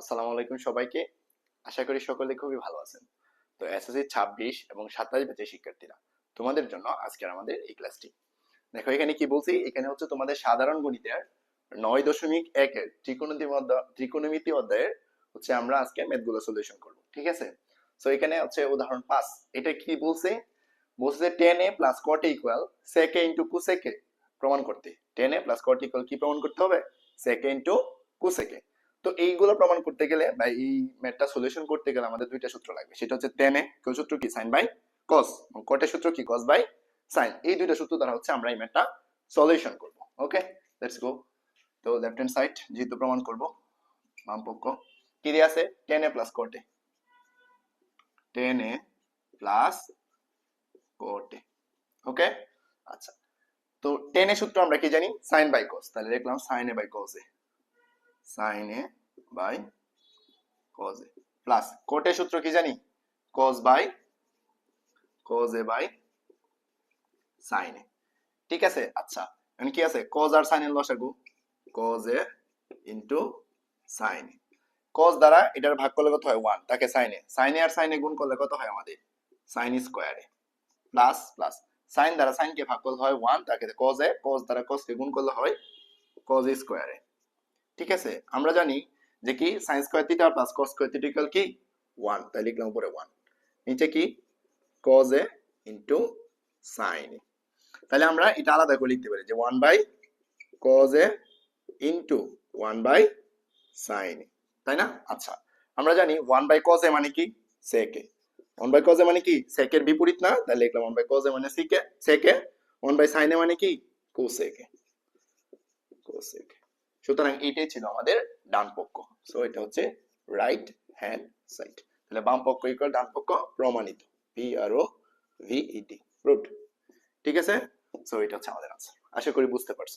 আসসালামু আলাইকুম সবাইকে। আশা করি সকলে খুবই ভালো আছেন। তো এসএসসি ছাব্বিশ এবং সাতাশ ব্যাচের শিক্ষার্থীরা, তোমাদের জন্য আজকের আমাদের এই ক্লাসটি। দেখো, এখানে কি বলছি? এখানে হচ্ছে তোমাদের সাধারণ গণিতের নয় দশমিক একের ত্রিকোণমিতি অধ্যায় ত্রিকোণমিতি অধ্যায়ের হচ্ছে আমরা আজকে ম্যাথগুলো সলিউশন করব, ঠিক আছে? সো এখানে হচ্ছে উদাহরণ পাঁচ। এটা কি বলছে? বলছে tan A plus cot equal sec into cosec প্রমাণ করতে। Tan A plus cot equal কি প্রমাণ করতে হবে? সেকে ইন্টু কুসেকে তো এইগুলো প্রমাণ করতে গেলে বা এই ম্যাথটা সলিউশন করতে গেলে আমাদের দুইটা সূত্র লাগবে। সেটা হচ্ছে টেনে কেউ সূত্র কি? সাইন বাই কস কটের সূত্র কি? কস বাই সাইন এই দুইটা সূত্র দ্বারা হচ্ছে আমরা এই ম্যাথটা সলিউশন করব। ওকে লেটস গো তো লেফট হ্যান্ড সাইড যেহেতু প্রমাণ করব, বাম পক্ষ। কি দিয়ে আছে? Tan A plus cot tan A plus cot okay আচ্ছা। তো টেন এ সূত্র আমরা কি জানি? সাইন বাই কস তাহলে লিখলাম sine A by cos A sine A by cos A plus কোটের সূত্র কি জানি? Cos by cos A by sine A ঠিক আছে? আচ্ছা এখন কি আছে? কজ আর সাইন এর লসাগু cos A into sine A cos দ্বারা এটার ভাগ করলে কত হয়? ওয়ান তাকে সাইনে সাইনে আর সাইনে গুণ করলে কত হয় আমাদের? সাইন স্কোয়ারে প্লাস প্লাস সাইন দ্বারা সাইনকে ভাগ করলে হয় ওয়ান তাকে কজ এ কজ দ্বারা কজকে গুণ করলে হয় কজ স্কোয়ারে ঠিক আছে? আমরা জানি যে কি? Sine square theta plus cos square theta equal কি? 1 তাই লিখলাম উপরে ওয়ান নিচে কি? কজ a ইনটু a তাহলে আমরা এটা আলাদা করে লিখতে পারি যে 1 by cos a into 1 by sine তাই না? আচ্ছা আমরা জানি ওয়ান বাই cos এ মানে কি? a 1 বাই cos এ মানে কি? এর বিপরীত না? তাহলে লিখলাম ওয়ান বাই কজ এ মানে sec a 1 by sine A মানে কি? cosec a সুতরাং এইটাই ছিল আমাদের ডান পক্ষ। সো এটা হচ্ছে রাইট হ্যান্ড সাইড তাহলে বাম পক্ষ ইকুয়াল ডান পক্ষ প্রমাণিত। P R O V E D proved ঠিক আছে? সো এটা হচ্ছে আমাদের আনসার আশা করি বুঝতে পারছ।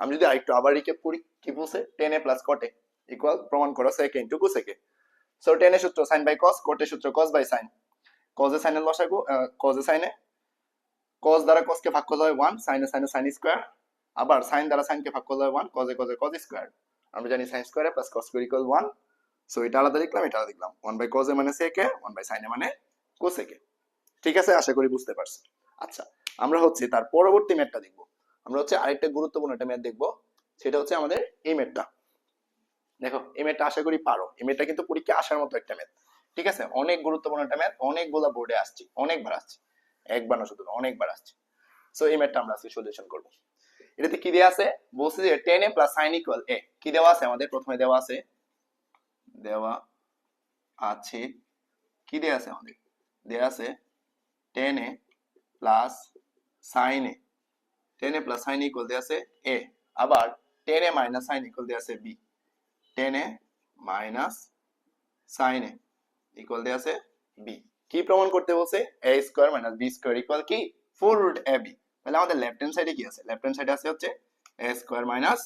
আমি যদি আরেকটু আবার রিক্যাপ করি, কি বলছে? টেন এ প্লাস কটে ইকুয়াল প্রমাণ করো সেকে ইন্টু কুসেকে সো টেন এর সূত্র সাইন বাই কস কোটের সূত্র কস বাই সাইন কজে সাইনের লসাগু কজে সাইনে কস দ্বারা কসকে ভাগ করলে হয় ওয়ান সাইনে সাইনে সাইন স্কোয়ার আবার সাইন দ্বারা সাইনকে ভাগ করলে ওয়ান কজে কজে কজ স্কোয়ার আমরা জানি sine square plus cos square equal one so এটা আলাদা লিখলাম, এটা আলাদা লিখলাম। ওয়ান বাই কজে মানে সেকে ওয়ান বাই সাইনে মানে কোসেকে ঠিক আছে? আশা করি বুঝতে পারছ আচ্ছা আমরা হচ্ছে তার পরবর্তী ম্যাথটা দেখব। আমরা হচ্ছে আরেকটা গুরুত্বপূর্ণ একটা ম্যাথ দেখব, সেটা হচ্ছে আমাদের এই ম্যাথটা। দেখো, এই ম্যাথটা আশা করি পারো। এই ম্যাথটা কিন্তু পরীক্ষা আসার মতো একটা ম্যাথ। ঠিক আছে? অনেক গুরুত্বপূর্ণ একটা ম্যাথ, অনেকগুলা বোর্ডে আসছে, অনেকবার আসছে। একবার না শুধু, অনেকবার আসছে। সো এই ম্যাথটা আমরা আজকে সলিউশন করব। এটাতে কি দেওয়া আছে? বলছে যে tan A plus sine equal A কি দেওয়া আছে? আমাদের প্রথমে দেওয়া আছে। দেওয়া আছে। কি দেওয়া আছে আমাদের? দেওয়া আছে tan A plus sine A tan A plus sine equal দেওয়া আছে এ আবার tan A minus sine equal দেওয়া আছে B tan A minus sine A equal দেওয়া আছে বি কি প্রমাণ করতে বলছে? A square minus B square equal কি? ফোর রুট এ বি তাহলে আমাদের লেফট হ্যান্ড সাইডে কি আছে? লেফট হ্যান্ড সাইডে আছে হচ্ছে A square minus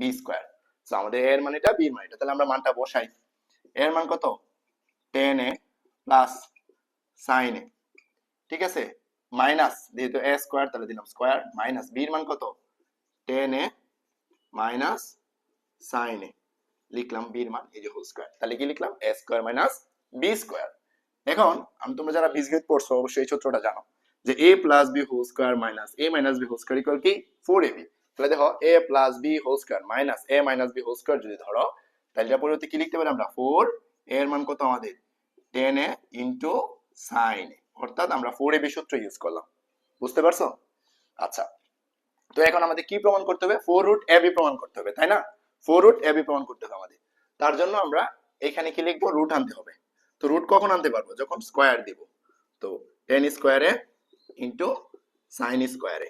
B square তো আমাদের এর মানেটা বি মানেটা তাহলে আমরা মানটা বসাই। এর মান কত? Tan A plus sine A ঠিক আছে? মাইনাস যেহেতু এ স্কোয়ার তাহলে দিলাম স্কোয়ার মাইনাস বির মান কত? Tan A minus sine A লিখলাম বির মান, এই যে হোল স্কোয়ার তাহলে কি লিখলাম? A square minus B square এখন, আমি তোমরা যারা বীজগণিত পড়ছো, অবশ্যই এই সূত্রটা জানো। যে A plus B whole square minus A minus B whole square equal কি? ফোর এ বি তাহলে দেখো A plus B whole square minus A minus B whole square যদি ধরো, তাহলে এটা পরিবর্তে কি লিখতে পারি আমরা? ফোর এর মান কত আমাদের? টেন এ ইন্টু সাইন অর্থাৎ আমরা ফোর এ বি সূত্র ইউজ করলাম। বুঝতে পারছ? আচ্ছা তো এখন আমাদের কি প্রমাণ করতে হবে? ফোর রুট এ বি প্রমাণ করতে হবে, তাই না? ফোর রুট এ বি প্রমাণ করতে হবে আমাদের। তার জন্য আমরা এখানে কি লিখব? রুট আনতে হবে। তো রুট কখন আনতে পারব? যখন স্কোয়ার দিব। তো টেন স্কোয়ারে ইন্টু সাইন স্কোয়ারে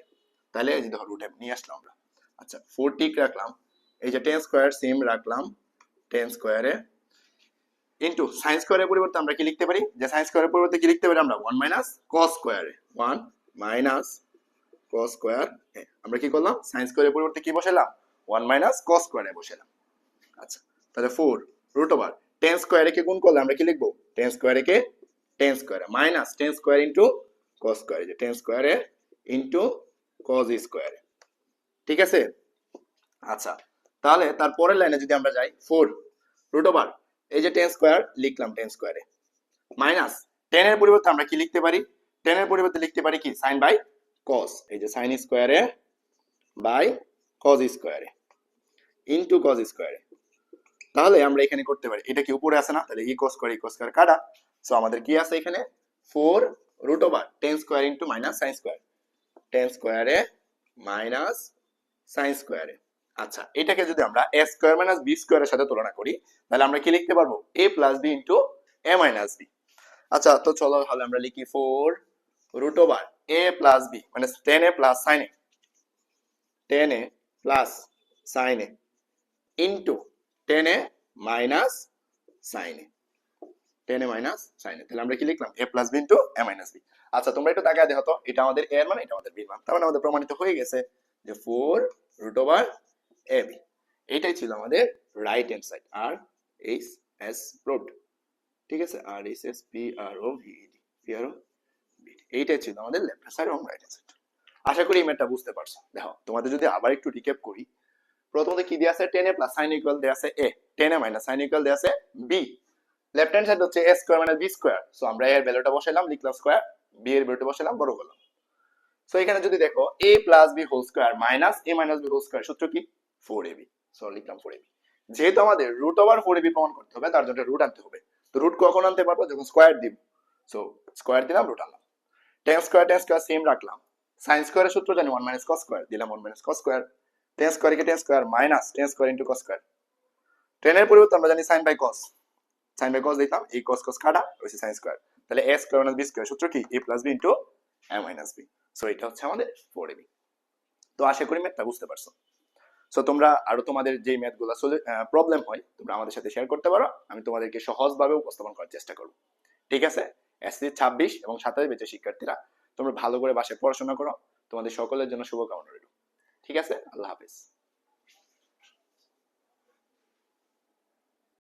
তাহলে এই যে ধর রুট নিয়ে আসলাম আমরা। আচ্ছা ফোর টিক রাখলাম। এই যে টেন স্কোয়ার সেম রাখলাম টেন স্কোয়ারে ইন্টু সাইন স্কোয়ারের পরিবর্তে আমরা কি লিখতে পারি? যে সাইন স্কোয়ারের পরিবর্তে কি লিখতে পারি আমরা? ওয়ান মাইনাস কস স্কোয়ারে ওয়ান মাইনাস কস স্কোয়ার আমরা কি করলাম? সাইন স্কোয়ারের পরিবর্তে কি বসালাম? ওয়ান মাইনাস কস স্কোয়ারে বসালাম। আচ্ছা তাহলে ফোর রুট ওভার টেন স্কোয়ারে কে গুণ করলে আমরা কি লিখব? টেন স্কোয়ারে কে টেন স্কোয়ারে minus tan square into cos স্কোয়ারে যে টেন স্কোয়ারে ইন্টু কস স্কোয়ারে ঠিক আছে? আচ্ছা তাহলে তার পরের লাইনে যদি আমরা যাই ফোর রুট ওভার এই যে টেন স্কোয়ার লিখলাম টেন স্কোয়ারে মাইনাস টেন এর পরিবর্তে আমরা কি লিখতে পারি? টেন এর পরিবর্তে লিখতে পারি কি? সাইন বাই কস এই যে সাইন স্কোয়ারে বাই কজ স্কোয়ারে ইন্টু কজ স্কোয়ারে তাহলে আমরা এখানে করতে পারি, এটা কি উপরে আছে না? তাহলে ই কস স্কোয়ার ই কস স্কোয়ার কাটা। সো আমাদের কি আছে এখানে? Four root over tan square into minus sine square tan স্কোয়ারে মাইনাস সাইন স্কোয়ারে আচ্ছা এটাকে যদি আমরা এ স্কোয়ার মাইনাস বি স্কোয়ারের সাথে তুলনা করি, তাহলে আমরা কি লিখতে পারব? A plus B into A minus B আচ্ছা তো চলো তাহলে আমরা লিখি four root over A plus B মানে tan A plus sine A tan A plus sine A into tan A minus sine A tan A minus sine A. তাহলে আমরা কি লিখলাম? A plus B into A minus B আচ্ছা তোমরা একটু তাকায় দেখো তো, এটা আমাদের এ এর মান, এটা আমাদের বি মান। তার মানে আমাদের প্রমাণিত হয়ে গেছে যে four root over A B এটাই ছিল আমাদের right hand side R H S road ঠিক আছে? R H S P R O V P R O এইটাই ছিল আমাদের লেফট হ্যান্ড সাইড এবং রাইট হ্যান্ড সাইড আশা করি এই ম্যাটটা বুঝতে পারছ। দেখো, তোমাদের যদি আবার একটু রিক্যাপ করি, প্রথমত কি দেয়া আছে? Tan A plus sine equal দেয়া আছে A tan A minus sine equal দেয়া আছে বি লেফট হ্যান্ড সাইড হচ্ছে A square minus B square so আমরা এর ভ্যালুটা বসাইলাম, লিখলাম স্কোয়ার বি এর ভ্যালুটা বসাইলাম, বড় করলাম। সো এখানে যদি দেখো A plus B whole square minus A minus B whole square সূত্র কি? ফোর এবি সো লিখলাম ফোর এবি যেহেতু আমাদের রুট ওভার ফোর এবি প্রমাণ করতে হবে, তার জন্য রুট আনতে হবে। তো রুট কখন আনতে পারব? যখন স্কোয়ার দিব। সো স্কোয়ার দিলাম রুট আনলাম। Tan square tan square same রাখলাম। সাইন স্কোয়ারের সূত্র জানি ওয়ান মাইনাস কস স্কোয়ার দিলাম one minus cos square tan square কে tan square minus tan square into cos square টেনের পরিবর্তে আমরা জানি sine by cos sine by cos দিতাম, এই কস কস কাটা হয়েছে সাইন স্কোয়ার তাহলে A square minus B square সূত্র কি? A plus B into A minus B so এটা হচ্ছে আমাদের ফোর এবি তো আশা করি ম্যাথটা বুঝতে পারছ। সো তোমরা আরও তোমাদের যে ম্যাথগুলো প্রবলেম হয়, তোমরা আমাদের সাথে শেয়ার করতে পারো। আমি তোমাদেরকে সহজভাবে উপস্থাপন করার চেষ্টা করব। ঠিক আছে? এসসি ছাব্বিশ এবং সাতাশ বেঁচে শিক্ষার্থীরা, তোমরা ভালো করে বাসায় পড়াশোনা করো। তোমাদের সকলের জন্য শুভকামনা রইল। ঠিক আছে? আল্লাহ হাফিজ।